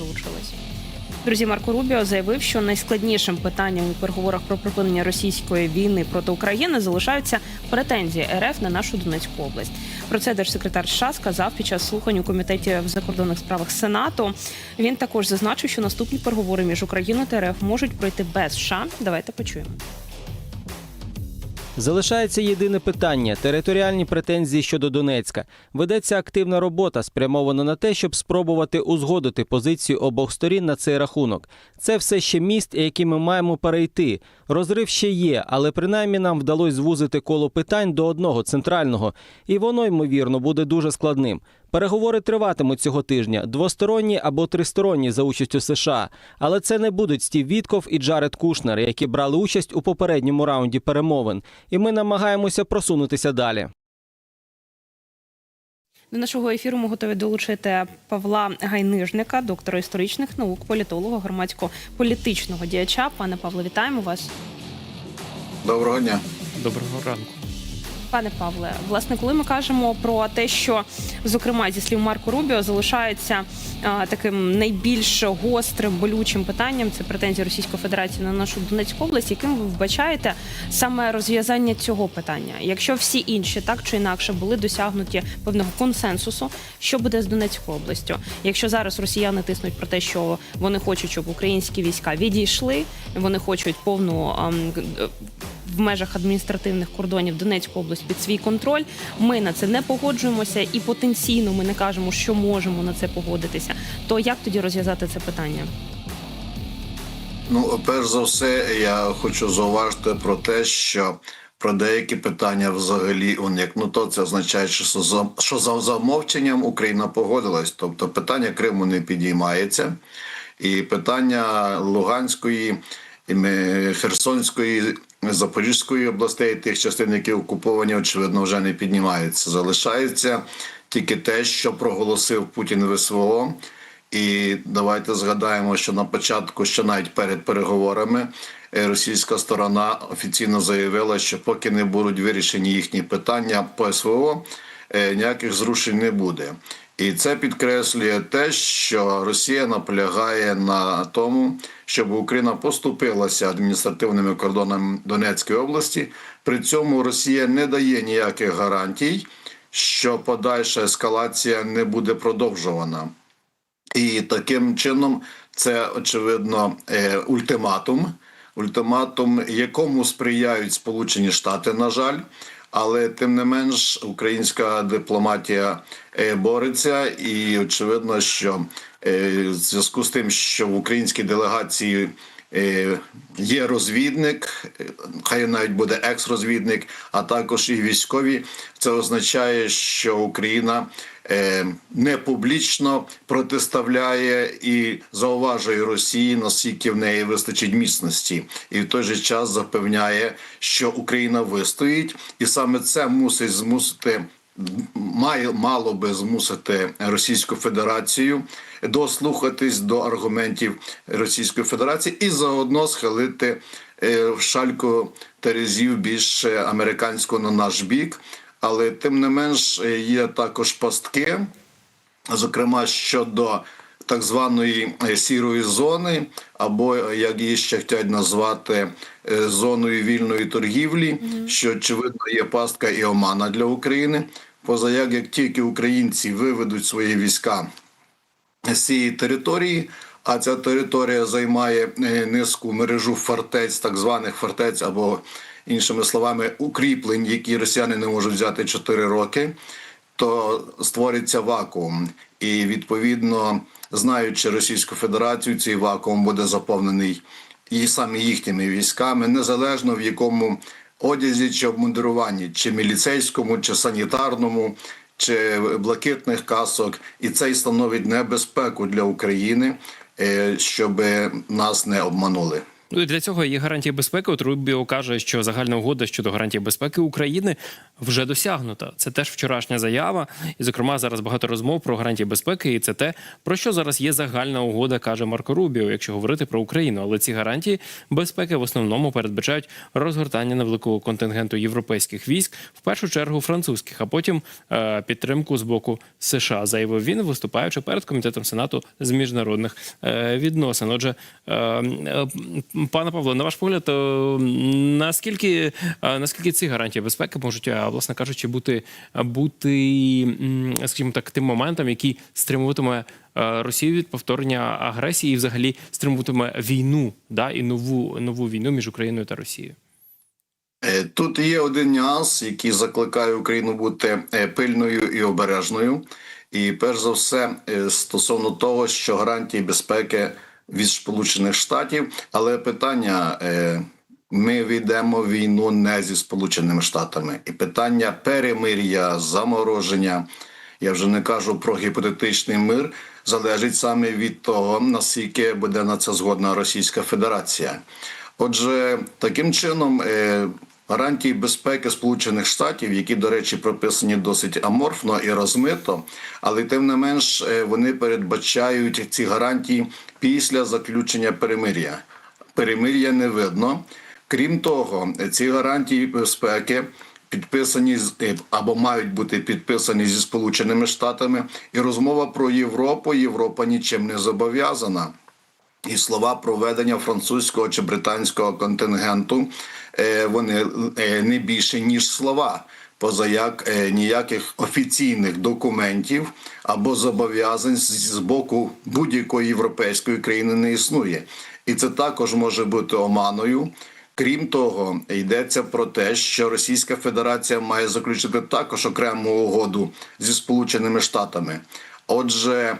долучились. Друзі, Марко Рубіо заявив, що найскладнішим питанням у переговорах про припинення російської війни проти України залишаються претензії РФ на нашу Донецьку область. Про це держсекретар США сказав під час слухань у комітеті в закордонних справах Сенату. Він також зазначив, що наступні переговори між Україною та РФ можуть пройти без США. Давайте почуємо. Залишається єдине питання територіальні претензії щодо Донецька. Ведеться активна робота, спрямована на те, щоб спробувати узгодити позицію обох сторін на цей рахунок. Це все ще міст, який ми маємо перейти. Розрив ще є, але принаймні нам вдалося звузити коло питань до одного центрального, і воно ймовірно буде дуже складним. Переговори триватимуть цього тижня, двосторонні або тристоронні за участю США. Але це не будуть Стів Вітков і Джаред Кушнер, які брали участь у попередньому раунді перемовин. І ми намагаємося просунутися далі. До нашого ефіру ми готові долучити Павла Гайнижника, доктора історичних наук, політолога, громадсько-політичного діяча. Пане Павло, вітаємо вас. Доброго дня. Доброго ранку. Пане Павле, власне, коли ми кажемо про те, що зокрема зі слів Марко Рубіо залишається а, таким найбільш гострим болючим питанням, це претензії Російської Федерації на нашу Донецьку область, яким ви вбачаєте саме розв'язання цього питання? Якщо всі інші так чи інакше були досягнуті певного консенсусу, що буде з Донецькою областю? Якщо зараз росіяни тиснуть про те, що вони хочуть, щоб українські війська відійшли, вони хочуть повну г- в межах адміністративних кордонів Донецьку область під свій контроль. Ми на це не погоджуємося і потенційно ми не кажемо, що можемо на це погодитися. То як тоді розв'язати це питання? Ну, перш за все, я хочу зауважити про те, що про деякі питання взагалі уникнуто. Це означає, що за що за замовченням Україна погодилась. Тобто питання Криму не підіймається, і питання Луганської, і Херсонської, Запорізької областей, тих частин, які окуповані, очевидно, вже не піднімаються. Залишається тільки те, що проголосив Путін ВСВО. І давайте згадаємо, що на початку, що навіть перед переговорами, е, російська сторона офіційно заявила, що поки не будуть вирішені їхні питання по СВО, е, ніяких зрушень не буде. І це підкреслює те, що Росія наполягає на тому, щоб Україна поступилася адміністративними кордонами Донецької області. При цьому Росія не дає ніяких гарантій, що подальша ескалація не буде продовжувана. І таким чином це очевидно е, ультиматум, ультиматум, якому сприяють Сполучені Штати, на жаль. Але тим не менш українська дипломатія е, бореться, і очевидно, що е, в зв'язку з тим, що в українській делегації є розвідник, е, хай навіть буде екс-розвідник, а також і військові. Це означає, що Україна е, не публічно протиставляє і зауважує Росії, наскільки в неї вистачить міцності, і в той же час запевняє, що Україна вистоїть, і саме це мусить змусити. Має мало би змусити Російську Федерацію дослухатись до аргументів Російської Федерації і заодно схилити в шальку терезів більше американського на наш бік. Але тим не менш е, є також пастки, зокрема щодо так званої е, сірої зони, або е, як її ще хочуть назвати е, зоною вільної торгівлі, що очевидно є пастка і омана для України. Поза як, як тільки українці виведуть свої війська з цієї території, а ця територія займає низку мережу фортець, так званих фортець, або іншими словами, укріплень, які росіяни не можуть взяти 4 роки, то створиться вакуум. І відповідно, знаючи Російську Федерацію, цей вакуум буде заповнений і саме їхніми військами, незалежно в якому одязі чи обмундируванні, чи міліцейському, чи санітарному, чи блакитних касок, і це й становить небезпеку для України, е, щоб нас не обманули. Ну для цього є гарантія безпеки. От Рубіо каже, що загальна угода щодо гарантії безпеки України вже досягнута. Це теж вчорашня заява. І, зокрема, зараз багато розмов про гарантії безпеки. І це те, про що зараз є загальна угода, каже Марко Рубіо, якщо говорити про Україну. Але ці гарантії безпеки в основному передбачають розгортання невеликого контингенту європейських військ, в першу чергу французьких, а потім е, підтримку з боку США. Заявив він, виступаючи перед комітетом Сенату з міжнародних е, відносин. Отже, е, пане Павло, на ваш погляд, е, наскільки, е, наскільки ці гарантії безпеки можуть, е, власне кажучи, бути, бути, скажімо так, тим моментом, який стримуватиме Росію від повторення агресії і взагалі стримуватиме війну, да, і нову, нову війну між Україною та Росією? Тут є один нюанс, який закликає Україну бути пильною і обережною. І перш за все, стосовно того, що гарантії безпеки від Сполучених Штатів, але питання. е, Ми війдемо війну не зі Сполученими Штатами, і питання перемир'я, замороження. Я вже не кажу про гіпотетичний мир, залежить саме від того, наскільки буде на це згодна Російська Федерація. Отже, таким чином. Гарантії безпеки Сполучених Штатів, які, до речі, прописані досить аморфно і розмито, але тим не менш е, вони передбачають ці гарантії після заключення перемир'я. Перемир'я не видно. Крім того, ці гарантії безпеки підписані е, або мають бути підписані зі Сполученими Штатами, і розмова про Європу Європа нічим не зобов'язана. І слова про ведення французького чи британського контингенту е, вони е, не більше ніж слова. Поза як е, ніяких офіційних документів або зобов'язань з боку будь-якої європейської країни не існує, і це також може бути оманою. Крім того, йдеться про те, що Російська Федерація має заключити також окрему угоду зі Сполученими Штатами. Отже,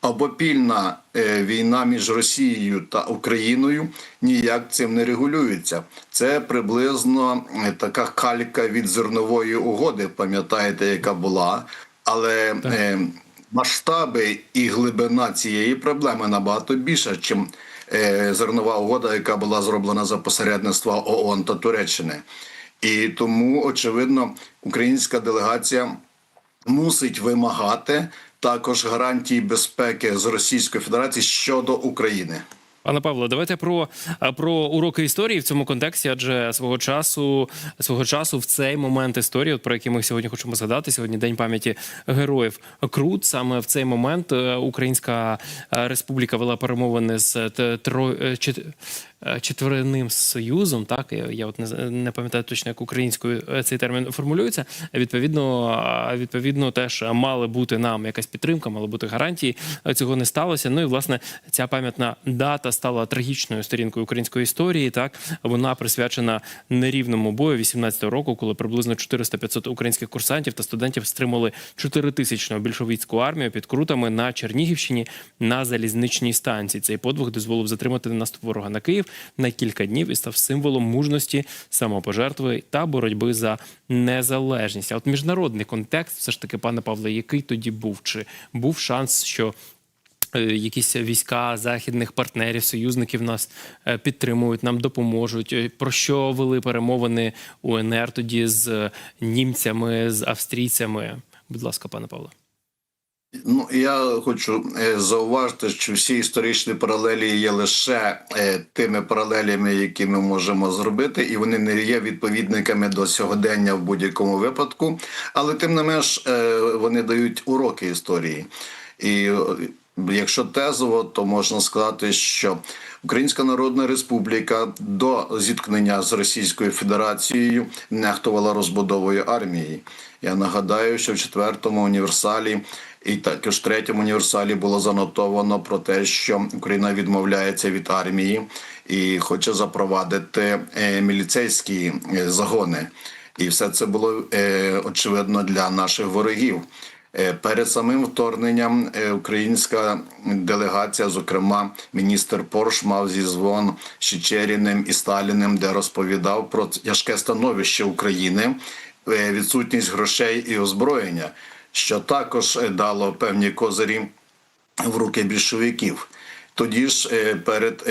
обопільна е, війна між Росією та Україною ніяк цим не регулюється. Це приблизно е, така калька від зернової угоди, пам'ятаєте, яка була, але е, масштаби і глибина цієї проблеми набагато більша, чим зернова угода, яка була зроблена за посередництва ООН та Туреччини. І тому, очевидно, українська делегація мусить вимагати також гарантії безпеки з Російської Федерації щодо України. Пане Павло, давайте про, про уроки історії в цьому контексті, адже свого часу свого часу в цей момент історії, от про який ми сьогодні хочемо згадати, сьогодні день пам'яті героїв Крут. Саме в цей момент е, Українська е, Республіка вела перемовини з тро, е, чет- е, четверним союзом. Так я, от не, пам'ятаю точно, як українською е, цей термін формулюється. Відповідно, відповідно, теж мали бути нам якась підтримка, мали бути гарантії. Е, Цього не сталося. Ну і власне ця пам'ятна дата стала трагічною сторінкою української історії. Так вона присвячена нерівному бою 18-го року, коли приблизно 400-500 українських курсантів та студентів стримали 4-тисячну більшовицьку армію під крутами на Чернігівщині на залізничній станції. Цей подвиг дозволив затримати наступ ворога на Київ на кілька днів і став символом мужності, самопожертви та боротьби за незалежність. А от міжнародний контекст, все ж таки, пане Павле, який тоді був? Чи був шанс, що якісь війська західних партнерів, союзників нас е, підтримують, нам допоможуть. Е, Про що вели перемовини УНР тоді з німцями, з австрійцями? Будь ласка, пане Павло. Ну я хочу е, зауважити, що всі історичні паралелі є лише е, тими паралелями, які ми можемо зробити, і вони не є відповідниками до сьогодення в будь-якому випадку. Але тим не менш е, вони дають уроки історії. І е, якщо тезово, то можна сказати, що Українська Народна Республіка до зіткнення з Російською Федерацією нехтувала розбудовою армії. Я нагадаю, що в четвертому універсалі і також третьому універсалі було занотовано про те, що Україна відмовляється від армії і хоче запровадити е, міліцейські е, загони. І все це було е, очевидно для наших ворогів. Е, Перед самим вторгненням е, українська делегація, зокрема міністр Порш, мав зізвон з Чечеріним і Сталіним, де розповідав про тяжке становище України, е, відсутність грошей і озброєння, що також дало певні козирі в руки більшовиків. Тоді ж перед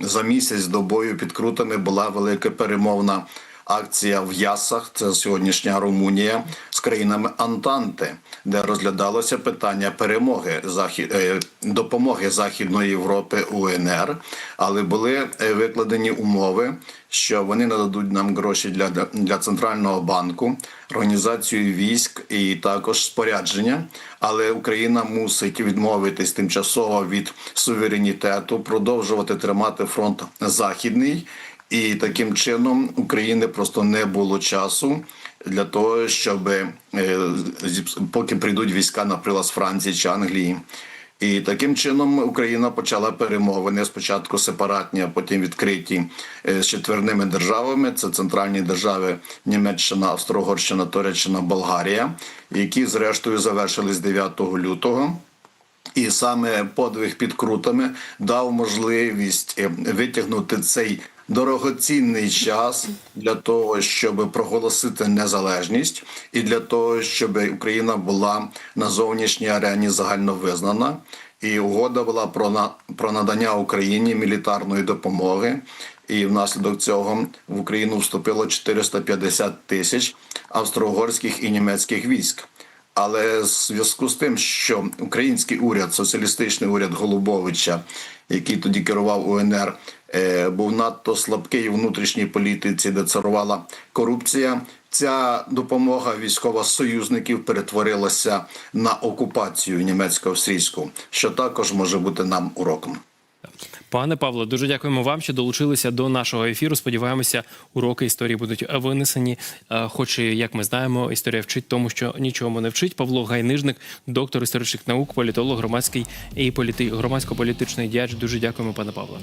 за місяць до бою під Крутами була велика перемовна акція в Ясах, це сьогоднішня Румунія, з країнами Антанти, де розглядалося питання перемоги захід е, допомоги Західної Європи УНР, але були е, викладені умови, що вони нададуть нам гроші для, для центрального банку, організацію військ і також спорядження. Але Україна мусить відмовитись тимчасово від суверенітету, продовжувати тримати фронт західний. І таким чином України просто не було часу для того, щоб е, поки прийдуть війська, наприклад, з Франції чи Англії. І таким чином Україна почала перемовини спочатку сепаратні, а потім відкриті е, з четверними державами. Це центральні держави Німеччина, Австро-Угорщина, Туреччина, Болгарія, які зрештою завершились 9 лютого. І саме подвиг під крутами дав можливість е, витягнути цей дорогоцінний час для того, щоб проголосити незалежність, і для того, щоб Україна була на зовнішній арені загальновизнана. І угода була про про надання Україні мілітарної допомоги. І внаслідок цього в Україну вступило 450 тисяч австро-угорських і німецьких військ. Але в зв'язку з тим, що український уряд, соціалістичний уряд Голубовича, який тоді керував УНР, був надто слабкий у внутрішній політиці, де царувала корупція. Ця допомога військова союзників перетворилася на окупацію німецько-австрійську, що також може бути нам уроком. Пане Павло, дуже дякуємо вам, що долучилися до нашого ефіру. Сподіваємося, уроки історії будуть винесені. Е, Хоч, і, як ми знаємо, історія вчить тому, що нічому не вчить. Павло Гайнижник, доктор історичних наук, політолог, громадський і політи... громадсько-політичний діяч. Дуже дякуємо, пане Павло.